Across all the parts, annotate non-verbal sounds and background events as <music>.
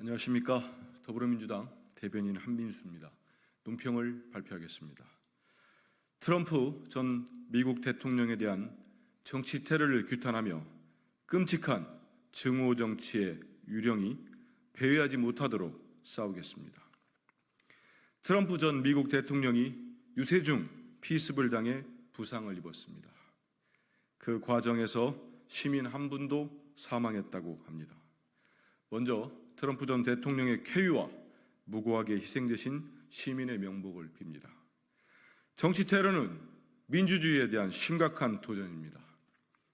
안녕하십니까 더불어민주당 대변인 한민수입니다. 논평을 발표하겠습니다. 트럼프 전 미국 대통령에 대한 정치 테러를 규탄하며 끔찍한 증오 정치의 유령이 배회하지 못하도록 싸우겠습니다. 트럼프 전 미국 대통령이 유세중 피습을 당해 부상을 입었습니다. 그 과정에서 시민 한 분도 사망했다고 합니다. 먼저 트럼프 전 대통령의 쾌유와 무고하게 희생되신 시민의 명복을 빕니다. 정치 테러는 민주주의에 대한 심각한 도전입니다.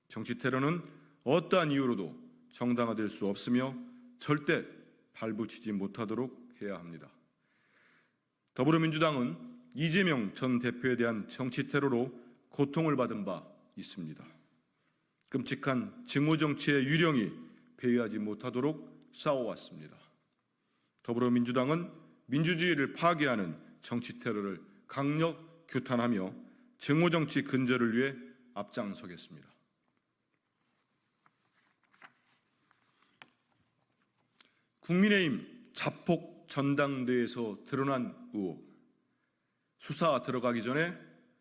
정치 테러는 어떠한 이유로도 정당화될 수 없으며 절대 발붙이지 못하도록 해야 합니다. 더불어민주당은 이재명 전 대표에 대한 정치 테러로 고통을 받은 바 있습니다. 끔찍한 증오 정치의 유령이 배회하지 못하도록 싸워왔습니다. 더불어민주당은 민주주의를 파괴하는 정치 테러를 강력 규탄하며 증오 정치 근절을 위해 앞장서겠습니다. 국민의힘 자폭 전당대회에서 드러난 의혹 수사 들어가기 전에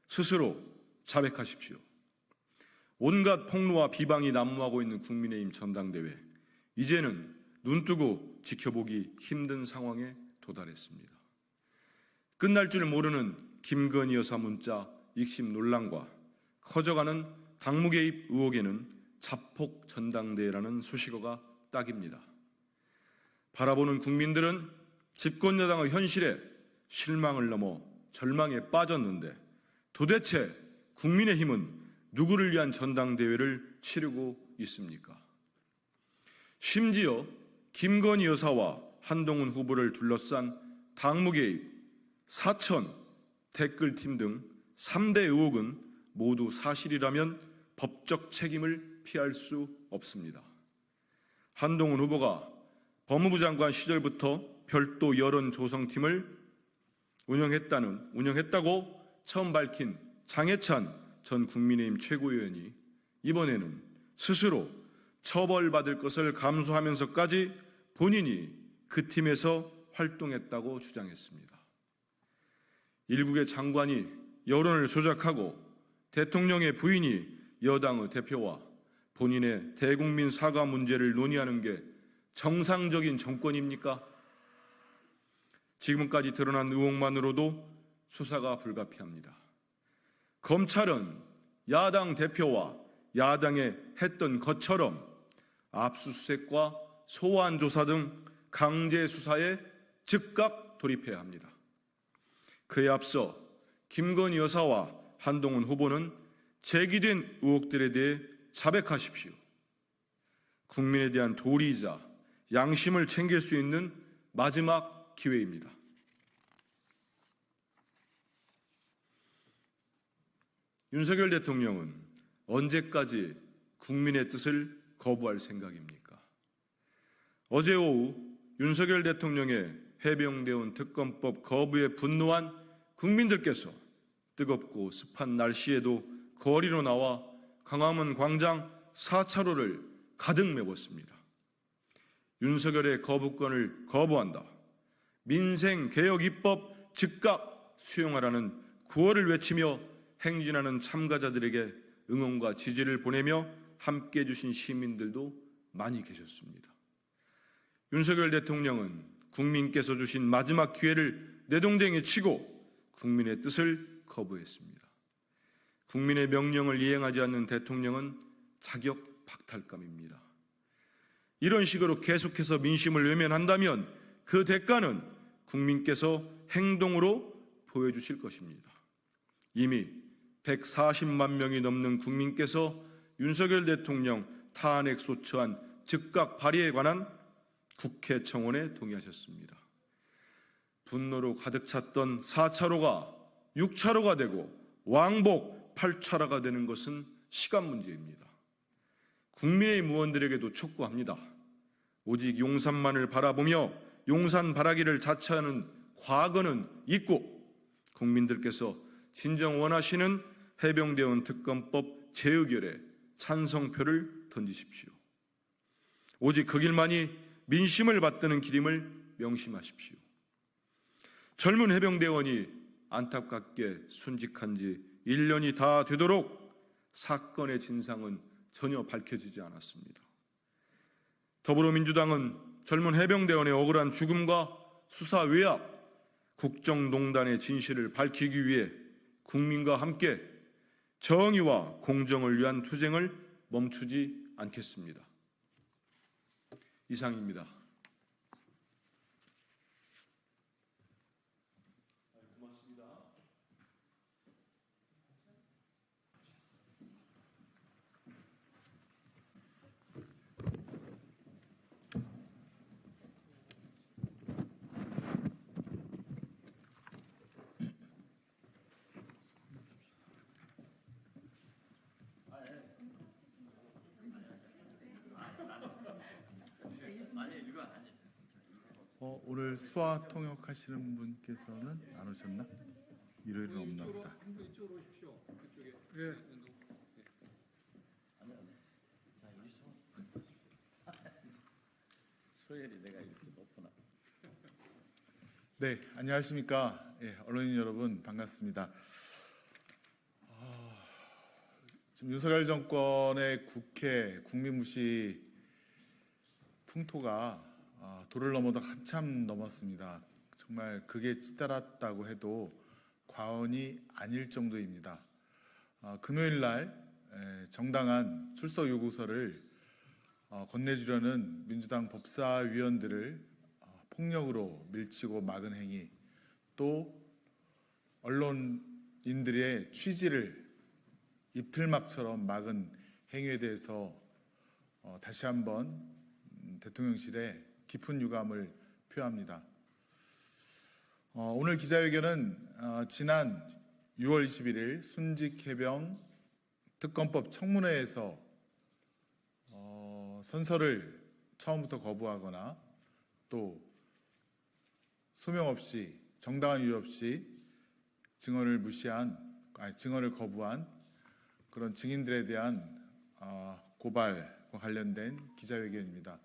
스스로 자백하십시오. 온갖 폭로와 비방이 난무하고 있는 국민의힘 전당대회 이제는 눈뜨고 지켜보기 힘든 상황에 도달했습니다. 끝날 줄 모르는 김건희 여사 문자 익심 논란과 커져가는 당무 개입 의혹에는 자폭 전당대회라는 수식어가 딱입니다. 바라보는 국민들은 집권 여당의 현실에 실망을 넘어 절망에 빠졌는데 도대체 국민의힘은 누구를 위한 전당대회를 치르고 있습니까? 심지어 김건희 여사와 한동훈 후보를 둘러싼 당무 개입, 사천, 댓글팀 등 3대 의혹은 모두 사실이라면 법적 책임을 피할 수 없습니다. 한동훈 후보가 법무부 장관 시절부터 별도 여론 조성팀을 운영했다는 운영했다고 처음 밝힌 장해찬 전 국민의힘 최고위원이 이번에는 스스로 처벌받을 것을 감수하면서까지 본인이 그 팀에서 활동했다고 주장했습니다. 일국의 장관이 여론을 조작하고 대통령의 부인이 여당의 대표와 본인의 대국민 사과 문제를 논의하는 게 정상적인 정권입니까? 지금까지 드러난 의혹만으로도 수사가 불가피합니다. 검찰은 야당 대표와 야당에 했던 것처럼 압수수색과 소환 조사 등 강제 수사에 즉각 돌입해야 합니다. 그에 앞서 김건희 여사와 한동훈 후보는 제기된 의혹들에 대해 자백하십시오. 국민에 대한 도리이자 양심을 챙길 수 있는 마지막 기회입니다. 윤석열 대통령은 언제까지 국민의 뜻을 거부할 생각입니까? 어제 오후 윤석열 대통령의 해병대원 특검법 거부에 분노한 국민들께서 뜨겁고 습한 날씨에도 거리로 나와 광화문 광장 4차로를 가득 메웠습니다. 윤석열의 거부권을 거부한다. 민생 개혁 입법 즉각 수용하라는 구호를 외치며 행진하는 참가자들에게 응원과 지지를 보내며 함께 해주신 시민들도 많이 계셨습니다. 윤석열 대통령은 국민께서 주신 마지막 기회를 내동댕이 치고 국민의 뜻을 거부했습니다. 국민의 명령을 이행하지 않는 대통령은 자격 박탈감입니다. 이런 식으로 계속해서 민심을 외면한다면 그 대가는 국민께서 행동으로 보여주실 것입니다. 이미 140만 명이 넘는 국민께서 윤석열 대통령 탄핵 소추안 즉각 발의에 관한 국회 청원에 동의하셨습니다. 분노로 가득 찼던 4차로가 6차로가 되고 왕복 8차로가 되는 것은 시간 문제입니다. 국민의 무원들에게도 촉구합니다. 오직 용산만을 바라보며 용산 바라기를 자처하는 과거는 있고 국민들께서 진정 원하시는 해병대원 특검법 재의결에 찬성표를 던지십시오. 오직 그 길만이 민심을 받드는 길임을 명심하십시오. 젊은 해병대원이 안타깝게 순직한 지 1년이 다 되도록 사건의 진상은 전혀 밝혀지지 않았습니다. 더불어민주당은 젊은 해병대원의 억울한 죽음과 수사 외압, 국정농단의 진실을 밝히기 위해 국민과 함께 정의와 공정을 위한 투쟁을 멈추지 않겠습니다. 이상입니다. 어, 오늘 수화 통역하시는 분께서는 안 오셨나? 일요일은 없나 보다. 이쪽으로 오십시오. 그쪽에. 예. <laughs> 소열이 내가 이렇게 높구나. 네, 안녕하십니까? 예, 언론인 여러분 반갑습니다. 아, 지금 윤석열 정권의 국회 국민무시 풍토가 아, 도를 넘어도 한참 넘었습니다. 정말 그게 찌따랐다고 해도 과언이 아닐 정도입니다. 아, 금요일 날 에, 정당한 출석 요구서를 어, 건네주려는 민주당 법사위원들을 어, 폭력으로 밀치고 막은 행위, 또 언론인들의 취지를 입틀막처럼 막은 행위에 대해서 어, 다시 한번 음, 대통령실에 깊은 유감을 표합니다. 어, 오늘 기자회견은 어, 지난 6월 21일 순직해병 특검법 청문회에서 어, 선서를 처음부터 거부하거나 또 소명 없이 정당한 이유 없이 증언을 무시한 아니, 증언을 거부한 그런 증인들에 대한 어, 고발과 관련된 기자회견입니다.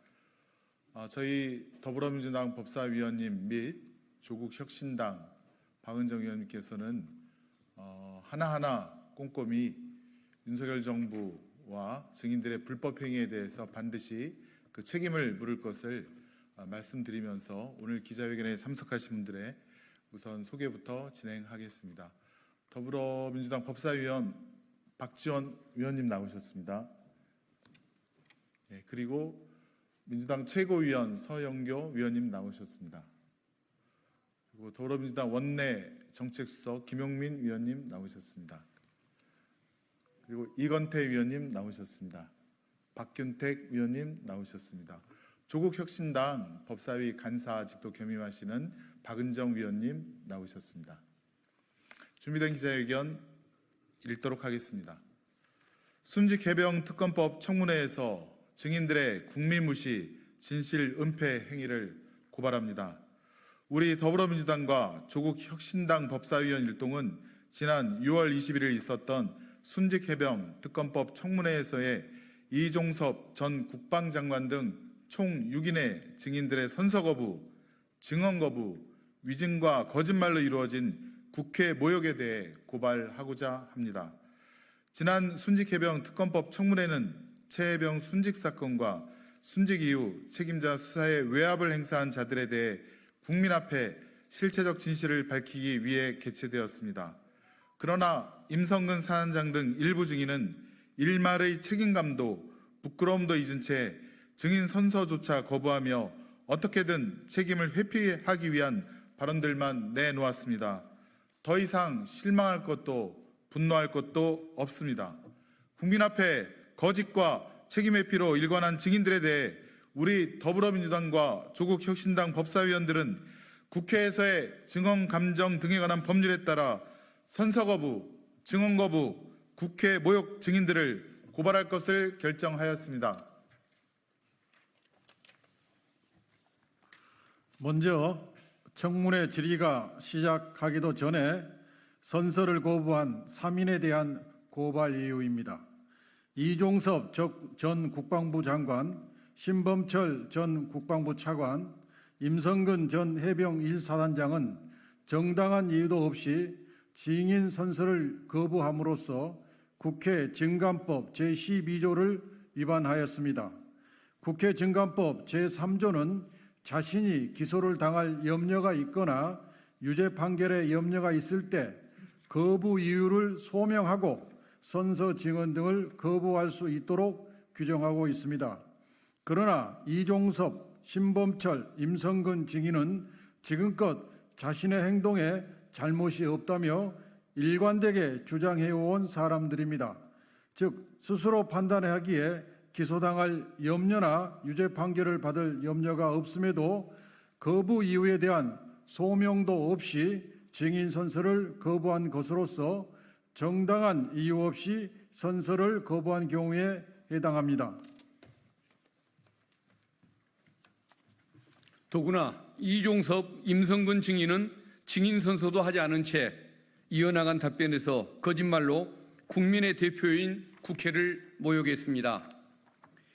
어, 저희 더불어민주당 법사위원님 및 조국 혁신당 박은정 의원님께서는 어, 하나하나 꼼꼼히 윤석열 정부와 증인들의 불법 행위에 대해서 반드시 그 책임을 물을 것을 어, 말씀드리면서 오늘 기자회견에 참석하신 분들의 우선 소개부터 진행하겠습니다. 더불어민주당 법사위원 박지원 위원님 나오셨습니다. 네, 그리고 민주당 최고위원 서영교 위원님 나오셨습니다. 그리고 더불어민주당 원내 정책수석 김용민 위원님 나오셨습니다. 그리고 이건태 위원님 나오셨습니다. 박균택 위원님 나오셨습니다. 조국혁신당 법사위 간사직도 겸임하시는 박은정 위원님 나오셨습니다. 준비된 기자회견 읽도록 하겠습니다. 순직 해병 특검법 청문회에서 증인들의 국민 무시, 진실 은폐 행위를 고발합니다. 우리 더불어민주당과 조국 혁신당 법사위원 일동은 지난 6월 21일 있었던 순직해병 특검법 청문회에서의 이종섭 전 국방장관 등 총 6인의 증인들의 선서 거부, 증언 거부, 위증과 거짓말로 이루어진 국회 모욕에 대해 고발하고자 합니다. 지난 순직해병 특검법 청문회는 최해병 순직 사건과 순직 이후 책임자 수사에 외압을 행사한 자들에 대해 국민 앞에 실체적 진실을 밝히기 위해 개최되었습니다. 그러나 임성근 사단장 등 일부 증인은 일말의 책임감도 부끄러움도 잊은 채 증인 선서조차 거부하며 어떻게든 책임을 회피하기 위한 발언들만 내놓았습니다. 더 이상 실망할 것도 분노할 것도 없습니다. 국민 앞에 거짓과 책임 회피로 일관한 증인들에 대해 우리 더불어민주당과 조국혁신당 법사위원들은 국회에서의 증언 감정 등에 관한 법률에 따라 선서 거부, 증언 거부, 국회 모욕 증인들을 고발할 것을 결정하였습니다. 먼저 청문회 질의가 시작하기도 전에 선서를 거부한 3인에 대한 고발 이유입니다. 이종섭 전 국방부 장관 신범철 전 국방부 차관, 임성근 전 해병 1사단장은 정당한 이유도 없이 증인 선서를 거부함으로써 국회 증감법 제12조를 위반하였습니다. 국회 증감법 제3조는 자신이 기소를 당할 염려가 있거나 유죄 판결에 염려가 있을 때 거부 이유를 소명하고 선서 증언 등을 거부할 수 있도록 규정하고 있습니다. 그러나 이종섭, 신범철, 임성근 증인은 지금껏 자신의 행동에 잘못이 없다며 일관되게 주장해온 사람들입니다. 즉 스스로 판단하기에 기소당할 염려나 유죄 판결을 받을 염려가 없음에도 거부 이유에 대한 소명도 없이 증인 선서를 거부한 것으로서 정당한 이유 없이 선서를 거부한 경우에 해당합니다. 더구나 이종섭, 임성근 증인은 증인 선서도 하지 않은 채 이어나간 답변에서 거짓말로 국민의 대표인 국회를 모욕했습니다.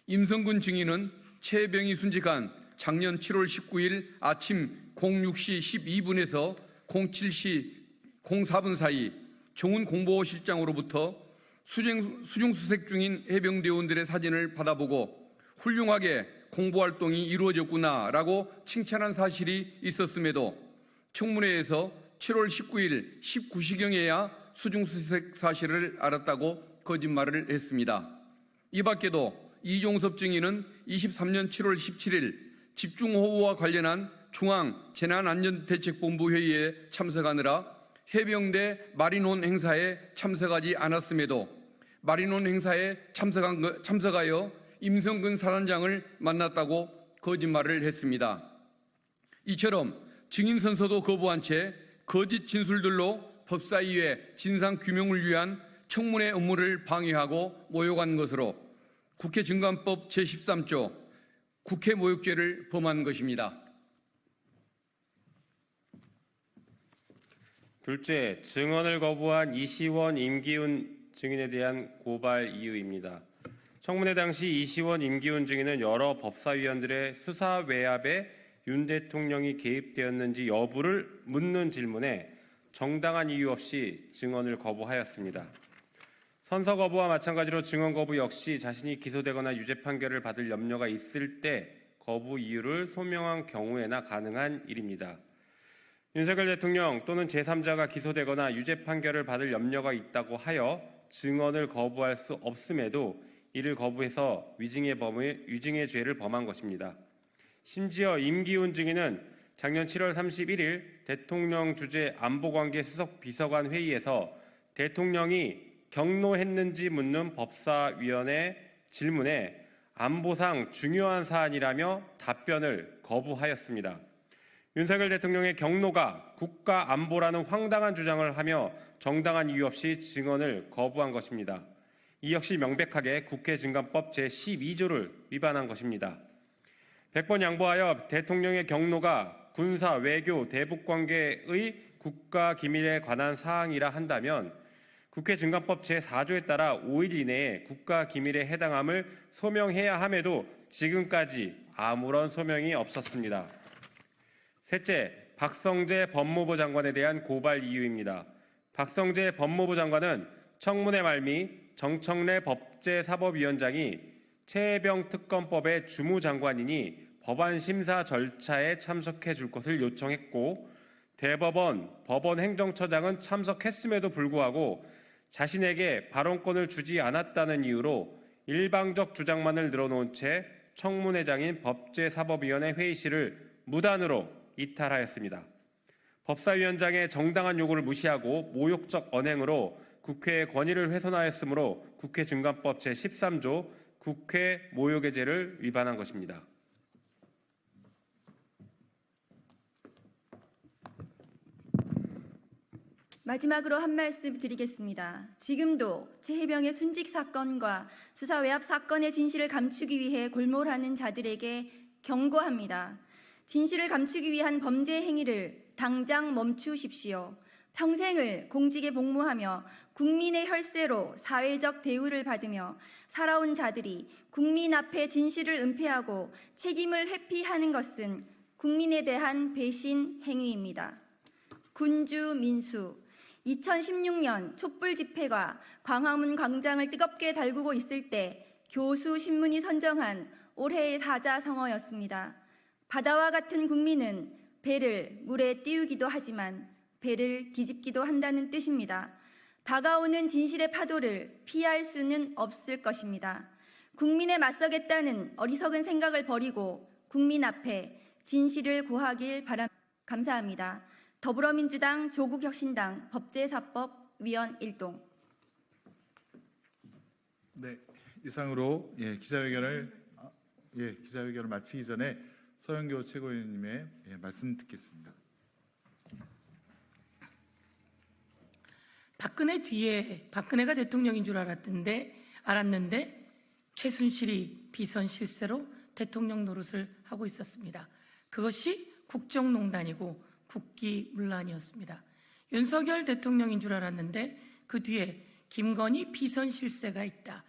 임성근 증인은 최병희 순직한 작년 7월 19일 아침 06시 12분에서 07시 04분 사이 정훈 공보실장으로부터 수중, 수중 수색 중인 해병대원들의 사진을 받아보고 훌륭하게 공보활동이 이루어졌구나라고 칭찬한 사실이 있었음에도 청문회에서 7월 19일 19시경에야 수중수색 사실을 알았다고 거짓말을 했습니다. 이 밖에도 이종섭 증인은 23년 7월 17일 집중호우와 관련한 중앙재난안전대책본부 회의에 참석하느라 해병대 마린혼 행사에 참석하지 않았음에도 마린혼 행사에 참석한 거- 참석하여 임성근 사단장을 만났다고 거짓말을 했습니다. 이처럼 증인 선서도 거부한 채 거짓 진술들로 법사위의 진상 규명을 위한 청문회 업무를 방해하고 모욕한 것으로 국회 증감법 제13조 국회 모욕죄를 범한 것입니다. 둘째, 증언을 거부한 이시원 임기훈 증인에 대한 고발 이유입니다. 청문회 당시 이시원 임기훈 증인은 여러 법사위원들의 수사 외압에 윤 대통령이 개입되었는지 여부를 묻는 질문에 정당한 이유 없이 증언을 거부하였습니다. 선서 거부와 마찬가지로 증언 거부 역시 자신이 기소되거나 유죄 판결을 받을 염려가 있을 때 거부 이유를 소명한 경우에나 가능한 일입니다. 윤석열 대통령 또는 제3자가 기소되거나 유죄 판결을 받을 염려가 있다고 하여 증언을 거부할 수 없음에도 이를 거부해서 위증의 범의 위증의 죄를 범한 것입니다. 심지어 임기훈 증인은 작년 7월 31일 대통령 주재 안보관계 수석 비서관 회의에서 대통령이 경로했는지 묻는 법사위원회 질문에 안보상 중요한 사안이라며 답변을 거부하였습니다. 윤석열 대통령의 경로가 국가 안보라는 황당한 주장을 하며 정당한 이유 없이 증언을 거부한 것입니다. 이 역시 명백하게 국회 증감법 제12조를 위반한 것입니다. 100번 양보하여 대통령의 경로가 군사, 외교, 대북 관계의 국가 기밀에 관한 사항이라 한다면 국회 증감법 제4조에 따라 5일 이내에 국가 기밀에 해당함을 소명해야 함에도 지금까지 아무런 소명이 없었습니다. 셋째, 박성재 법무부 장관에 대한 고발 이유입니다. 박성재 법무부 장관은 청문회 말미 정청래 법제사법위원장이 최혜병 특검법의 주무장관이니 법안 심사 절차에 참석해 줄 것을 요청했고 대법원 법원 행정처장은 참석했음에도 불구하고 자신에게 발언권을 주지 않았다는 이유로 일방적 주장만을 늘어놓은 채 청문회장인 법제사법위원회 회의실을 무단으로 이탈하였습니다. 법사위원장의 정당한 요구를 무시하고 모욕적 언행으로 국회의 권위를 훼손하였으므로 국회 증감법 제13조 국회 모욕의 죄를 위반한 것입니다. 마지막으로 한 말씀 드리겠습니다. 지금도 최혜병의 순직 사건과 수사 외압 사건의 진실을 감추기 위해 골몰하는 자들에게 경고합니다. 진실을 감추기 위한 범죄 행위를 당장 멈추십시오. 평생을 공직에 복무하며 국민의 혈세로 사회적 대우를 받으며 살아온 자들이 국민 앞에 진실을 은폐하고 책임을 회피하는 것은 국민에 대한 배신 행위입니다. 군주 민수 2016년 촛불 집회가 광화문 광장을 뜨겁게 달구고 있을 때 교수 신문이 선정한 올해의 사자 성어였습니다. 바다와 같은 국민은 배를 물에 띄우기도 하지만 배를 뒤집기도 한다는 뜻입니다. 다가오는 진실의 파도를 피할 수는 없을 것입니다. 국민에 맞서겠다는 어리석은 생각을 버리고 국민 앞에 진실을 고하길 바랍니다. 감사합니다. 더불어민주당 조국혁신당 법제사법 위원 일동 네, 이상으로 예, 기자회견을 아, 예, 기자회견을 마치기 전에 서영교 최고위원님의 예, 말씀 듣겠습니다. 박근혜 뒤에 박근혜가 대통령인 줄 알았던데 알았는데 최순실이 비선 실세로 대통령 노릇을 하고 있었습니다. 그것이 국정농단이고 국기문란이었습니다. 윤석열 대통령인 줄 알았는데 그 뒤에 김건희 비선 실세가 있다.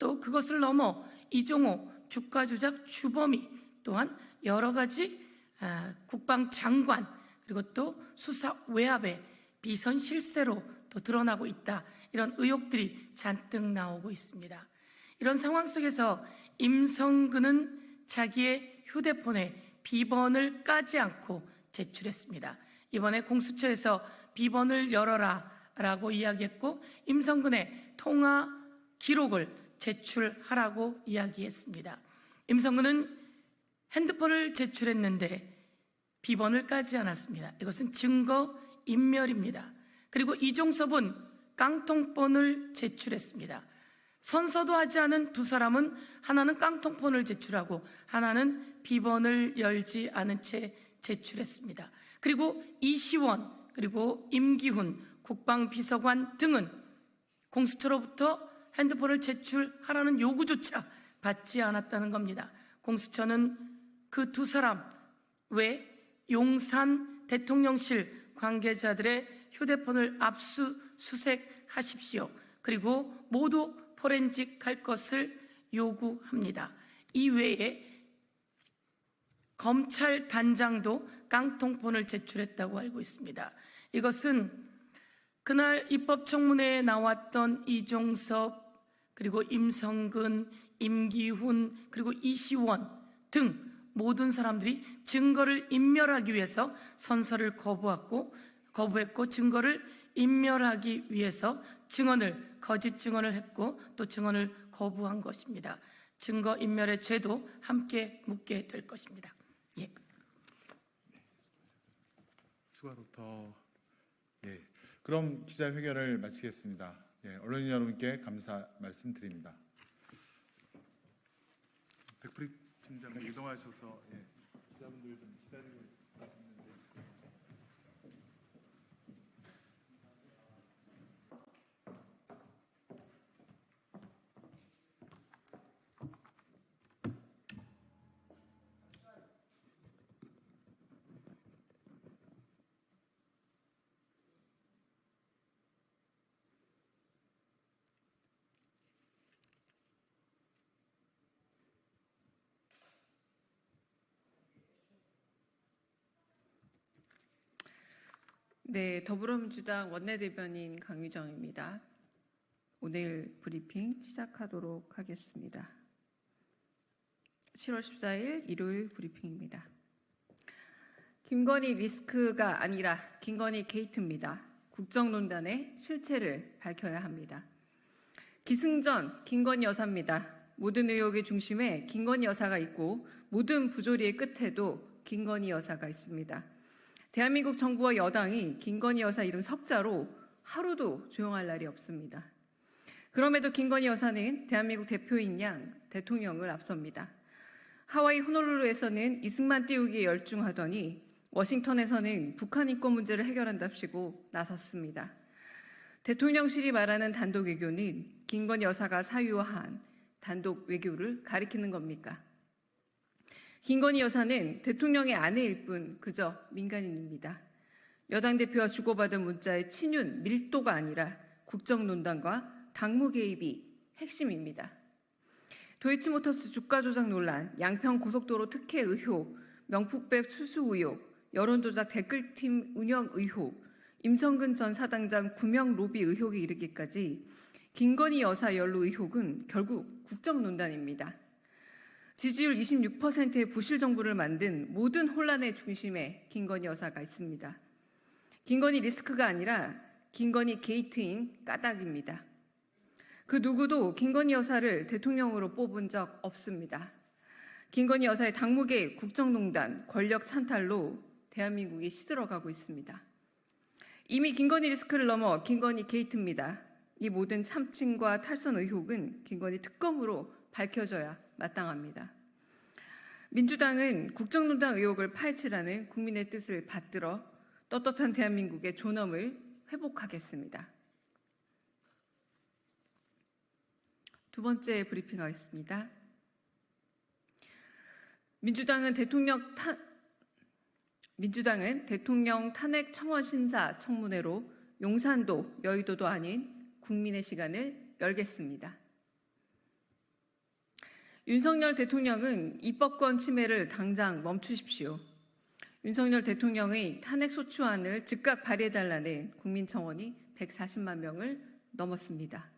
또 그것을 넘어 이종호 주가 조작 주범이 또한 여러 가지 아, 국방장관 그리고 또 수사 외압의 비선 실세로 또 드러나고 있다. 이런 의혹들이 잔뜩 나오고 있습니다. 이런 상황 속에서 임성근은 자기의 휴대폰에 비번을 까지 않고 제출했습니다. 이번에 공수처에서 비번을 열어라 라고 이야기했고 임성근의 통화 기록을 제출하라고 이야기했습니다. 임성근은 핸드폰을 제출했는데 비번을 까지 않았습니다. 이것은 증거 인멸입니다. 그리고 이종섭은 깡통폰을 제출했습니다. 선서도 하지 않은 두 사람은 하나는 깡통폰을 제출하고 하나는 비번을 열지 않은 채 제출했습니다. 그리고 이시원 그리고 임기훈 국방비서관 등은 공수처로부터 핸드폰을 제출하라는 요구조차 받지 않았다는 겁니다. 공수처는 그 두 사람 외 용산 대통령실 관계자들의 휴대폰을 압수수색하십시오. 그리고 모두 포렌식 할 것을 요구합니다. 이 외에 검찰 단장도 깡통폰을 제출했다고 알고 있습니다. 이것은 그날 입법청문회에 나왔던 이종섭 그리고 임성근, 임기훈 그리고 이시원 등 모든 사람들이 증거를 인멸하기 위해서 선서를 거부했고 거부했고 증거를 인멸하기 위해서 증언을 거짓 증언을 했고 또 증언을 거부한 것입니다. 증거 인멸의 죄도 함께 묻게 될 것입니다. 예. 추가로 더 예. 그럼 기자회견을 마치겠습니다. 예, 언론인 여러분께 감사 말씀드립니다. 백프리 팀장님 이동하셔서 예, 기자분들 좀 기다리고 네, 더불어민주당 원내대변인 강유정입니다. 오늘 브리핑 시작하도록 하겠습니다. 7월 14일 일요일 브리핑입니다. 김건희 리스크가 아니라 김건희 게이트입니다. 국정농단의 실체를 밝혀야 합니다. 기승전 김건희 여사입니다. 모든 의혹의 중심에 김건희 여사가 있고 모든 부조리의 끝에도 김건희 여사가 있습니다. 대한민국 정부와 여당이 김건희 여사 이름 석자로 하루도 조용할 날이 없습니다. 그럼에도 김건희 여사는 대한민국 대표인 양 대통령을 앞섭니다. 하와이 호놀룰루에서는 이승만 띄우기에 열중하더니 워싱턴에서는 북한 인권 문제를 해결한답시고 나섰습니다. 대통령실이 말하는 단독 외교는 김건희 여사가 사유한 단독 외교를 가리키는 겁니까? 김건희 여사는 대통령의 아내일 뿐 그저 민간인입니다. 여당 대표와 주고받은 문자의 친윤 밀도가 아니라 국정농단과 당무 개입이 핵심입니다. 도이치모터스 주가 조작 논란, 양평 고속도로 특혜 의혹, 명품백 수수 의혹, 여론조작 댓글팀 운영 의혹, 임성근 전 사당장 구명 로비 의혹에 이르기까지 김건희 여사 연루 의혹은 결국 국정농단입니다. 지지율 26%의 부실 정부를 만든 모든 혼란의 중심에 김건희 여사가 있습니다. 김건희 리스크가 아니라 김건희 게이트인 까닭입니다. 그 누구도 김건희 여사를 대통령으로 뽑은 적 없습니다. 김건희 여사의 당무개 국정농단 권력 찬탈로 대한민국이 시들어가고 있습니다. 이미 김건희 리스크를 넘어 김건희 게이트입니다. 이 모든 참칭과 탈선 의혹은 김건희 특검으로 밝혀져야 마땅합니다. 민주당은 국정농단 의혹을 파헤치라는 국민의 뜻을 받들어 떳떳한 대한민국의 존엄을 회복하겠습니다. 두 번째 브리핑하겠습니다. 민주당은 대통령 타, 민주당은 대통령 탄핵 청원 심사 청문회로 용산도 여의도도 아닌 국민의 시간을 열겠습니다. 윤석열 대통령은 입법권 침해를 당장 멈추십시오. 윤석열 대통령의 탄핵 소추안을 즉각 발의해달라는 국민 청원이 140만 명을 넘었습니다.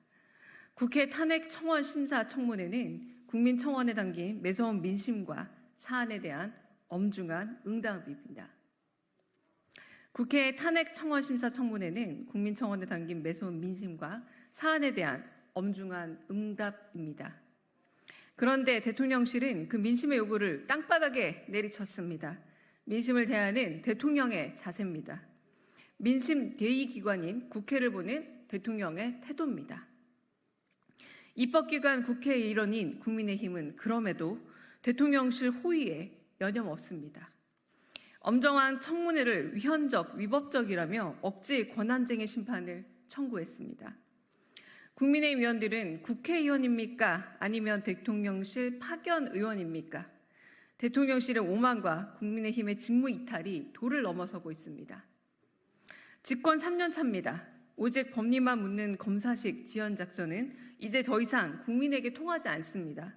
국회 탄핵 청원 심사 청문회는 국민 청원에 담긴 매서운 민심과 사안에 대한 엄중한 응답입니다. 국회 탄핵 청원 심사 청문회는 국민 청원에 담긴 매서운 민심과 사안에 대한 엄중한 응답입니다. 그런데 대통령실은 그 민심의 요구를 땅바닥에 내리쳤습니다. 민심을 대하는 대통령의 자세입니다. 민심 대의 기관인 국회를 보는 대통령의 태도입니다. 입법기관 국회의 일원인 국민의힘은 그럼에도 대통령실 호의에 여념없습니다. 엄정한 청문회를 위헌적, 위법적이라며 억지 권한쟁의 심판을 청구했습니다. 국민의힘 의원들은 국회의원입니까? 아니면 대통령실 파견 의원입니까? 대통령실의 오만과 국민의힘의 직무 이탈이 도를 넘어서고 있습니다. 집권 3년 차입니다. 오직 법리만 묻는 검사식 지연 작전은 이제 더 이상 국민에게 통하지 않습니다.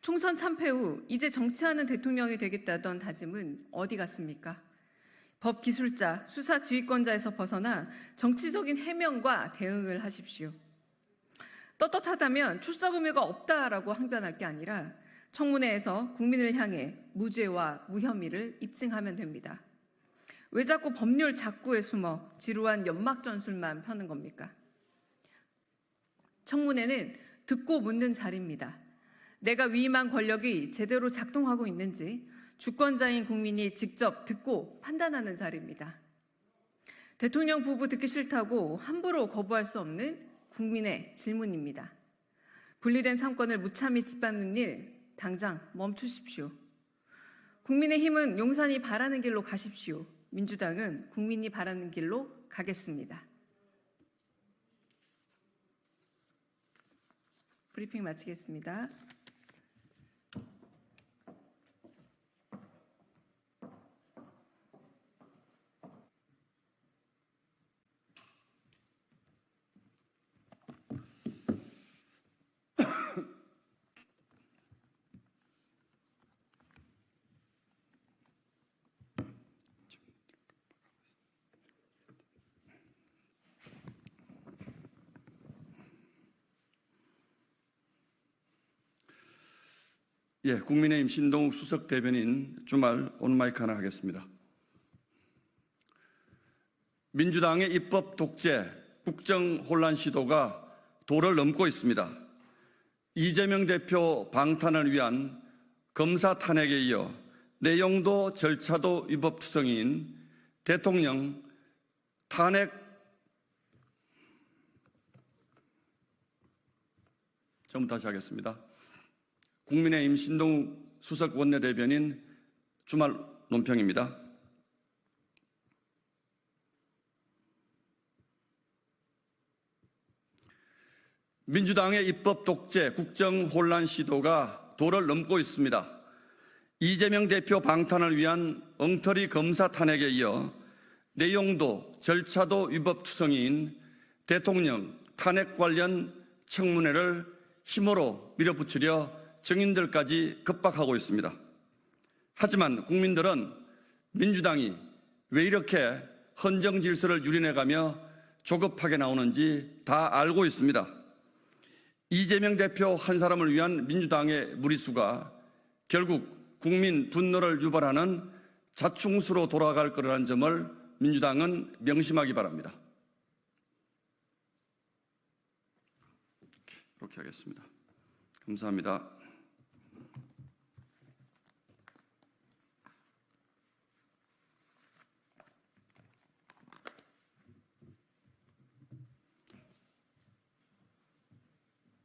총선 참패 후 이제 정치하는 대통령이 되겠다던 다짐은 어디 갔습니까? 법 기술자, 수사 지휘권자에서 벗어나 정치적인 해명과 대응을 하십시오. 떳떳하다면 출석 의무가 없다라고 항변할 게 아니라 청문회에서 국민을 향해 무죄와 무혐의를 입증하면 됩니다. 왜 자꾸 법률 작구에 숨어 지루한 연막 전술만 펴는 겁니까? 청문회는 듣고 묻는 자리입니다. 내가 위임한 권력이 제대로 작동하고 있는지 주권자인 국민이 직접 듣고 판단하는 자리입니다. 대통령 부부 듣기 싫다고 함부로 거부할 수 없는 국민의 질문입니다. 분리된 상권을 무참히 짓밟는 일 당장 멈추십시오. 국민의힘은 용산이 바라는 길로 가십시오. 민주당은 국민이 바라는 길로 가겠습니다. 브리핑 마치겠습니다. 예, 국민의힘 신동욱 수석 대변인 주말 온마이크 하나 하겠습니다. 민주당의 입법 독재, 국정 혼란 시도가 도를 넘고 있습니다. 이재명 대표 방탄을 위한 검사 탄핵에 이어 내용도 절차도 위법투성인 대통령 탄핵 처음 다시 하겠습니다. 국민의힘 신동욱 수석 원내대변인 주말 논평입니다. 민주당의 입법 독재, 국정 혼란 시도가 도를 넘고 있습니다. 이재명 대표 방탄을 위한 엉터리 검사 탄핵에 이어 내용도 절차도 위법투성이인 대통령 탄핵 관련 청문회를 힘으로 밀어붙이려 증인들까지 급박하고 있습니다. 하지만 국민들은 민주당이 왜 이렇게 헌정 질서를 유린해가며 조급하게 나오는지 다 알고 있습니다. 이재명 대표 한 사람을 위한 민주당의 무리수가 결국 국민 분노를 유발하는 자충수로 돌아갈 거라는 점을 민주당은 명심하기 바랍니다. 그렇게 하겠습니다. 감사합니다.